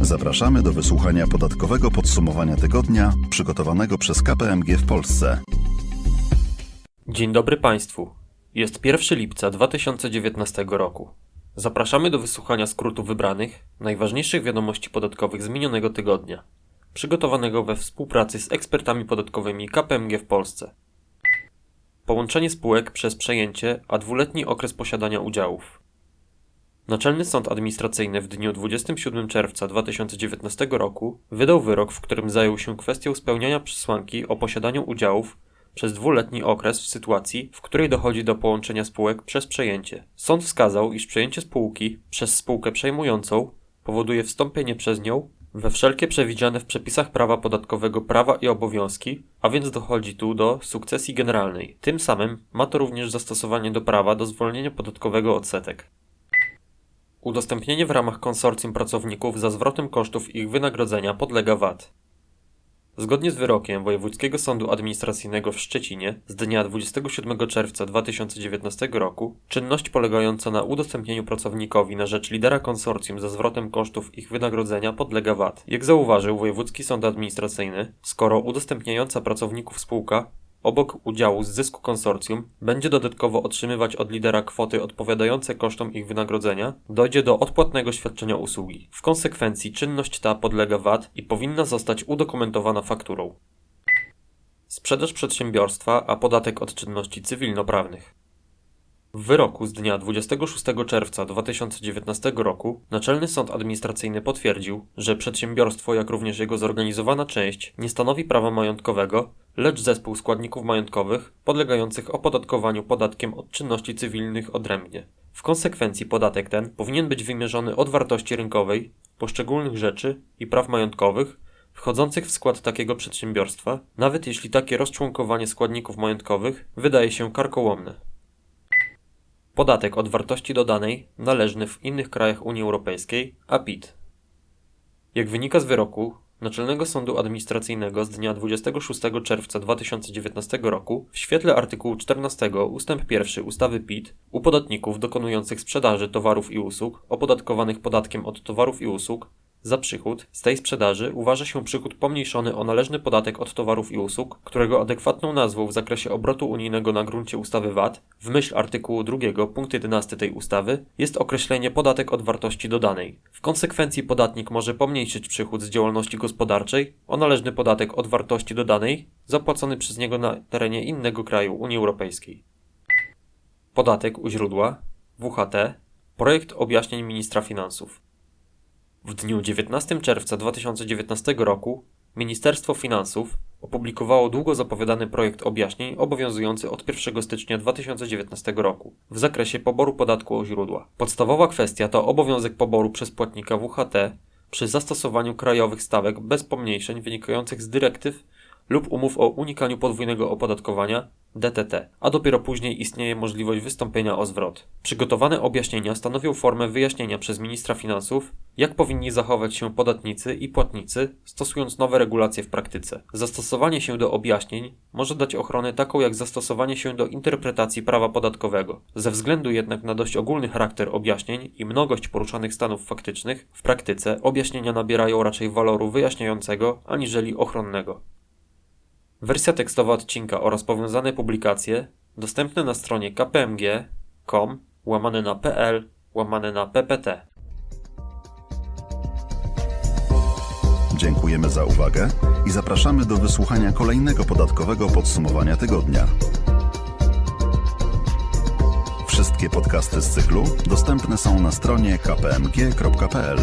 Zapraszamy do wysłuchania podatkowego podsumowania tygodnia przygotowanego przez KPMG w Polsce. Dzień dobry Państwu. Jest 1 lipca 2019 roku. Zapraszamy do wysłuchania skrótu wybranych, najważniejszych wiadomości podatkowych z minionego tygodnia, przygotowanego we współpracy z ekspertami podatkowymi KPMG w Polsce. Połączenie spółek przez przejęcie, a dwuletni okres posiadania udziałów. Naczelny Sąd Administracyjny w dniu 27 czerwca 2019 roku wydał wyrok, w którym zajął się kwestią spełniania przesłanki o posiadaniu udziałów przez dwuletni okres w sytuacji, w której dochodzi do połączenia spółek przez przejęcie. Sąd wskazał, iż przejęcie spółki przez spółkę przejmującą powoduje wstąpienie przez nią we wszelkie przewidziane w przepisach prawa podatkowego prawa i obowiązki, a więc dochodzi tu do sukcesji generalnej. Tym samym ma to również zastosowanie do prawa do zwolnienia podatkowego odsetek. Udostępnienie w ramach konsorcjum pracowników za zwrotem kosztów ich wynagrodzenia podlega VAT. Zgodnie z wyrokiem Wojewódzkiego Sądu Administracyjnego w Szczecinie z dnia 27 czerwca 2019 roku, czynność polegająca na udostępnieniu pracownikowi na rzecz lidera konsorcjum za zwrotem kosztów ich wynagrodzenia podlega VAT. Jak zauważył Wojewódzki Sąd Administracyjny, skoro udostępniająca pracowników spółka obok udziału z zysku konsorcjum będzie dodatkowo otrzymywać od lidera kwoty odpowiadające kosztom ich wynagrodzenia, dojdzie do odpłatnego świadczenia usługi. W konsekwencji czynność ta podlega VAT i powinna zostać udokumentowana fakturą. Sprzedaż przedsiębiorstwa, a podatek od czynności cywilnoprawnych. W wyroku z dnia 26 czerwca 2019 roku Naczelny Sąd Administracyjny potwierdził, że przedsiębiorstwo, jak również jego zorganizowana część, nie stanowi prawa majątkowego, lecz zespół składników majątkowych podlegających opodatkowaniu podatkiem od czynności cywilnych odrębnie. W konsekwencji podatek ten powinien być wymierzony od wartości rynkowej poszczególnych rzeczy i praw majątkowych wchodzących w skład takiego przedsiębiorstwa, nawet jeśli takie rozczłonkowanie składników majątkowych wydaje się karkołomne. Podatek od wartości dodanej należny w innych krajach Unii Europejskiej, a PIT. Jak wynika z wyroku Naczelnego Sądu Administracyjnego z dnia 26 czerwca 2019 roku, w świetle artykułu 14 ust. 1 ustawy PIT, u podatników dokonujących sprzedaży towarów i usług opodatkowanych podatkiem od towarów i usług za przychód z tej sprzedaży uważa się przychód pomniejszony o należny podatek od towarów i usług, którego adekwatną nazwą w zakresie obrotu unijnego na gruncie ustawy VAT, w myśl artykułu 2 punkt 11 tej ustawy, jest określenie podatek od wartości dodanej. W konsekwencji podatnik może pomniejszyć przychód z działalności gospodarczej o należny podatek od wartości dodanej zapłacony przez niego na terenie innego kraju Unii Europejskiej. Podatek u źródła WHT Projekt objaśnień ministra finansów. W dniu 19 czerwca 2019 roku Ministerstwo Finansów opublikowało długo zapowiadany projekt objaśnień obowiązujący od 1 stycznia 2019 roku w zakresie poboru podatku od źródła. Podstawowa kwestia to obowiązek poboru przez płatnika WHT przy zastosowaniu krajowych stawek bez pomniejszeń wynikających z dyrektyw lub umów o unikaniu podwójnego opodatkowania DTT, a dopiero później istnieje możliwość wystąpienia o zwrot. Przygotowane objaśnienia stanowią formę wyjaśnienia przez ministra finansów, jak powinni zachować się podatnicy i płatnicy, stosując nowe regulacje w praktyce. Zastosowanie się do objaśnień może dać ochronę taką jak zastosowanie się do interpretacji prawa podatkowego. Ze względu jednak na dość ogólny charakter objaśnień i mnogość poruszanych stanów faktycznych, w praktyce objaśnienia nabierają raczej waloru wyjaśniającego aniżeli ochronnego. Wersja tekstowa odcinka oraz powiązane publikacje dostępne na stronie kpmg.com łamane na pl łamane na ppt. Dziękujemy za uwagę i zapraszamy do wysłuchania kolejnego podatkowego podsumowania tygodnia. Wszystkie podcasty z cyklu dostępne są na stronie kpmg.pl.